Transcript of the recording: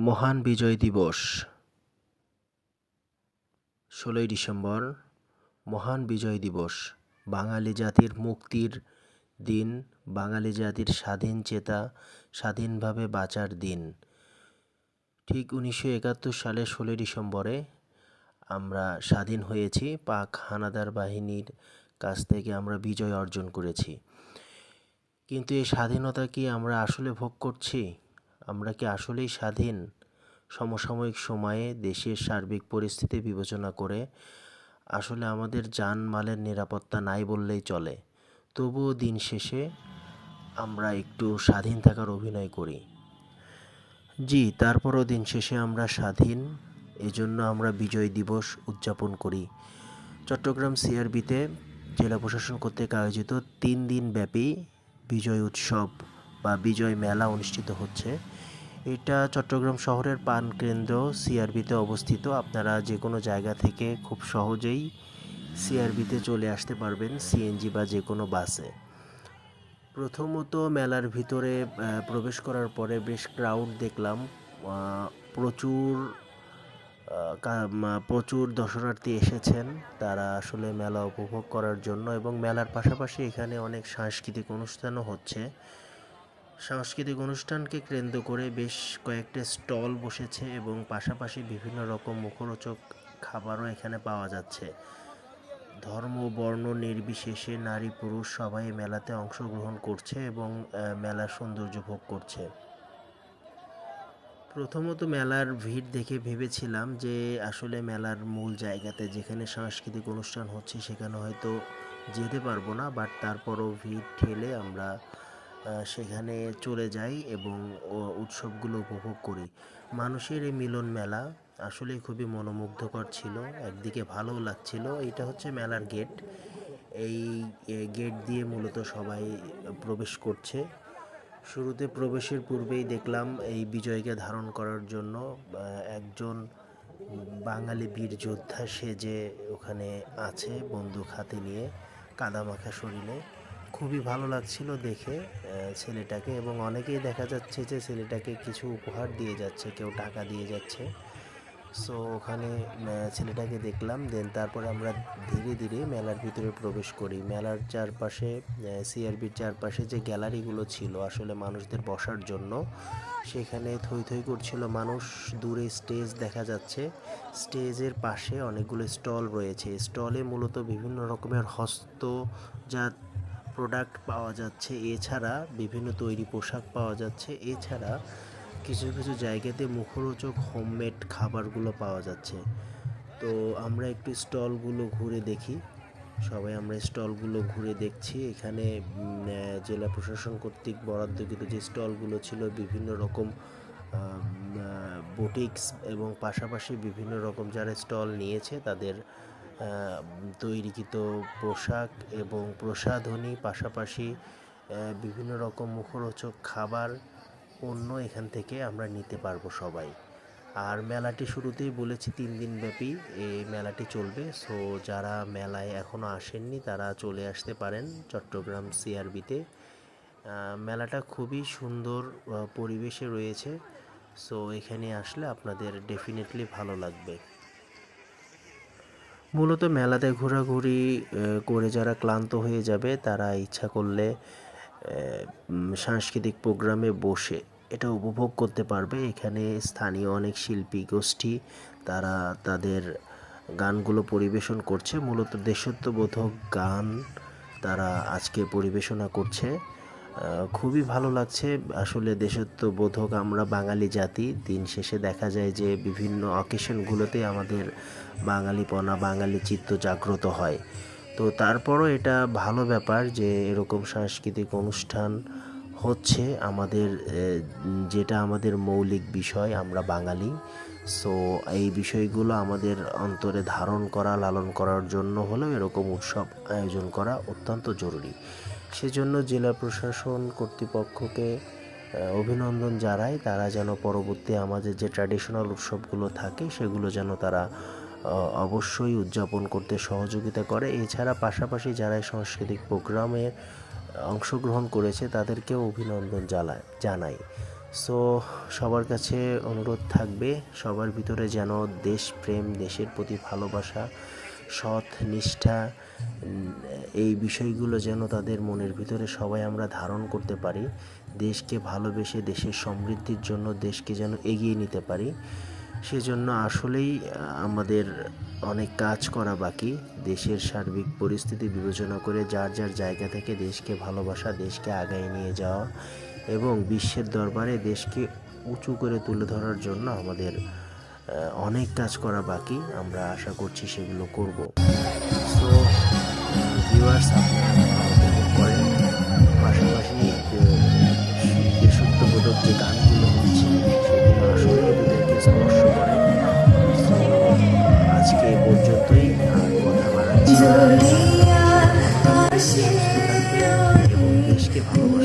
মহান বিজয় দিবস। ষোলোই ডিসেম্বর, মহান বিজয় দিবস। বাঙালি জাতির মুক্তির দিন, বাঙালি জাতির স্বাধীন চেতা, স্বাধীনভাবে বাঁচার দিন। ঠিক উনিশশো একাত্তর সালে ষোলোই ডিসেম্বরে আমরা স্বাধীন হয়েছি পাক হানাদার বাহিনীর কাছ থেকে আমরা বিজয় অর্জন করেছি। কিন্তু এই স্বাধীনতা কি আমরা আসলে ভোগ করছি? আমরা কি আসলেই স্বাধীন? সমসাময়িক সময়ে দেশের সার্বিক পরিস্থিতি বিবেচনা করে আসলে আমাদের জানমালের নিরাপত্তা নাই বললেই চলে। তবুও দিন শেষে আমরা একটু স্বাধীন থাকার অভিনয় করি। জি, তারপরও দিন শেষে আমরা স্বাধীন, এজন্য আমরা বিজয় দিবস উদযাপন করি। চট্টগ্রাম সিআরবিতে জেলা প্রশাসন কর্তৃক আয়োজিত তিন দিন ব্যাপী বিজয় উৎসব বা বিজয় মেলা অনুষ্ঠিত হচ্ছে। এটা চট্টগ্রাম শহরের পান কেন্দ্র সিআরবিতে অবস্থিত। আপনারা যে কোনো জায়গা থেকে খুব সহজেই সিআরবিতে চলে আসতে পারবেন সিএনজি বা যে কোনো বাসে। প্রথমত মেলার ভিতরে প্রবেশ করার পরে বেশ ক্রাউড দেখলাম। প্রচুর প্রচুর দর্শনার্থী এসেছেন। তারা আসলে মেলা উপভোগ করার জন্য এবং মেলার পাশাপাশি এখানে অনেক সাংস্কৃতিক অনুষ্ঠানও হচ্ছে। সাংস্কৃতিক অনুষ্ঠানকে কেন্দ্র করে বেশ কয়েকটা স্টল বসেছে এবং পাশাপাশি বিভিন্ন রকম মুখরোচক খাবারও এখানে পাওয়া যাচ্ছে। ধর্ম, বর্ণ নির্বিশেষে নারী, পুরুষ সবাই মেলাতে অংশগ্রহণ করছে এবং মেলার সৌন্দর্য ভোগ করছে। প্রথমত মেলার ভিড় দেখে ভেবেছিলাম যে আসলে মেলার মূল জায়গাতে যেখানে সাংস্কৃতিক অনুষ্ঠান হচ্ছে সেখানে হয়তো যেতে পারব না, বাট তারপরও ভিড় ঠেলে আমরা সেখানে চলে যাই এবং উৎসবগুলো উপভোগ করি। মানুষের এই মিলন মেলা আসলে খুবই মনোমুগ্ধকর ছিল, একদিকে ভালোও লাগছিল। এটা হচ্ছে মেলার গেট। এই গেট দিয়ে মূলত সবাই প্রবেশ করছে। শুরুতে প্রবেশের পূর্বেই দেখলাম এই বিজয়কে ধারণ করার জন্য একজন বাঙালি বীর যোদ্ধা সেজে ওখানে আছে বন্দুক হাতে নিয়ে কাদামাখা শরীরে। খুবই ভালো লাগছিল দেখে ছেলেটাকে এবং অনেকেই দেখা যাচ্ছে যে ছেলেটাকে কিছু উপহার দিয়ে যাচ্ছে, কেউ টাকা দিয়ে যাচ্ছে। সো ওখানে ছেলেটাকে দেখলাম দেন তারপরে আমরা ধীরে ধীরে মেলার ভিতরে প্রবেশ করি। মেলার চারপাশে সিআরবির চারপাশে যে গ্যালারিগুলো ছিল আসলে মানুষদের বসার জন্য, সেখানে থই থই করছিল মানুষ। দূরে স্টেজ দেখা যাচ্ছে। স্টেজের পাশে অনেকগুলো স্টল রয়েছে। স্টলে মূলত বিভিন্ন রকমের হস্তজাত প্রোডাক্ট পাওয়া যাচ্ছে, এছাড়া বিভিন্ন তৈরি পোশাক পাওয়া যাচ্ছে, এছাড়া কিছু কিছু জায়গাতে মুখরোচক হোমমেড খাবারগুলো পাওয়া যাচ্ছে। তো আমরা একটু স্টলগুলো ঘুরে দেখি। সবাই আমরা স্টলগুলো ঘুরে দেখছি। এখানে জেলা প্রশাসন কর্তৃক বরাদ্দকৃত যে স্টলগুলো ছিল, বিভিন্ন রকম বুটিক্স এবং পাশাপাশি বিভিন্ন রকম যারা স্টল নিয়েছে, তাদের তৈরিকৃত পোশাক এবং প্রসাধনী, পাশাপাশি বিভিন্ন রকম মুখরোচক খাবার, পণ্য এখান থেকে আমরা নিতে পারব সবাই। আর মেলাটি শুরুতেই বলেছি তিন দিন ব্যাপী এই মেলাটি চলবে। সো, যারা মেলায় এখনও আসেননি, তারা চলে আসতে পারেন চট্টগ্রাম সিআরবিতে মেলাটা খুবই সুন্দর পরিবেশে রয়েছে। সো, এখানে আসলে আপনাদের ডেফিনেটলি ভালো লাগবে। মূলত মেলাতে ঘোরাঘুরি করে যারা ক্লান্ত হয়ে যাবে, তারা ইচ্ছা করলে সাংস্কৃতিক প্রোগ্রামে বসে এটা উপভোগ করতে পারবে। এখানে স্থানীয় অনেক শিল্পী, গোষ্ঠী, তারা তাদের গানগুলো পরিবেশন করছে। মূলত দেশত্ববোধক গান তারা আজকে পরিবেশনা করছে। খুবই ভালো লাগছে। আসলে দেশত্ববোধক আমরা বাঙালি জাতি। দিন শেষে দেখা যায় যে বিভিন্ন অকেশনগুলোতে আমাদের বাঙালিপনা, বাঙালি চিত্ত জাগ্রত হয়। তো তারপরও এটা ভালো ব্যাপার যে এরকম সাংস্কৃতিক অনুষ্ঠান হচ্ছে। আমাদের যেটা আমাদের মৌলিক বিষয়, আমরা বাঙালি। সো এই বিষয়গুলো আমাদের অন্তরে ধারণ করা, লালন করার জন্য হলেও এরকম উৎসব আয়োজন করা অত্যন্ত জরুরি। সেজন্য জেলা প্রশাসন কর্তৃপক্ষকে অভিনন্দন জানাই। তারা যেন পরবর্তী আমাদের যে ট্র্যাডিশনাল উৎসবগুলো থাকে, সেগুলো যেন তারা অবশ্যই উদযাপন করতে সহযোগিতা করে। এছাড়া পাশাপাশি যারা সাংস্কৃতিক প্রোগ্রামে অংশগ্রহণ করেছে, তাদেরকেও অভিনন্দন জানায় জানাই। সো সবার কাছে অনুরোধ থাকবে, সবার ভিতরে যেন দেশপ্রেম, দেশের প্রতি ভালোবাসা সৎ নিষ্ঠা, এই বিষয়গুলো যেন তাদের মনের ভিতরে সবাই আমরা ধারণ করতে পারি, দেশকে ভালোবেসে, দেশের সমৃদ্ধির জন্য দেশকে যেন এগিয়ে নিতে পারি। সেজন্য আসলেই আমাদের অনেক কাজ করা বাকি। দেশের সার্বিক পরিস্থিতি বিবেচনা করে যার যার জায়গা থেকে দেশকে ভালোবাসা, দেশকে আগায় নিয়ে যাওয়া এবং বিশ্বের দরবারে দেশকে উঁচু করে তুলে ধরার জন্য আমাদের অনেক কাজ করা বাকি আমরা আশা করছি সেগুলো করব। সো ভিউয়ার্স করেন। পাশাপাশি গানগুলো আজকে পর্যন্তই এবং দেশকে ভালোবাসা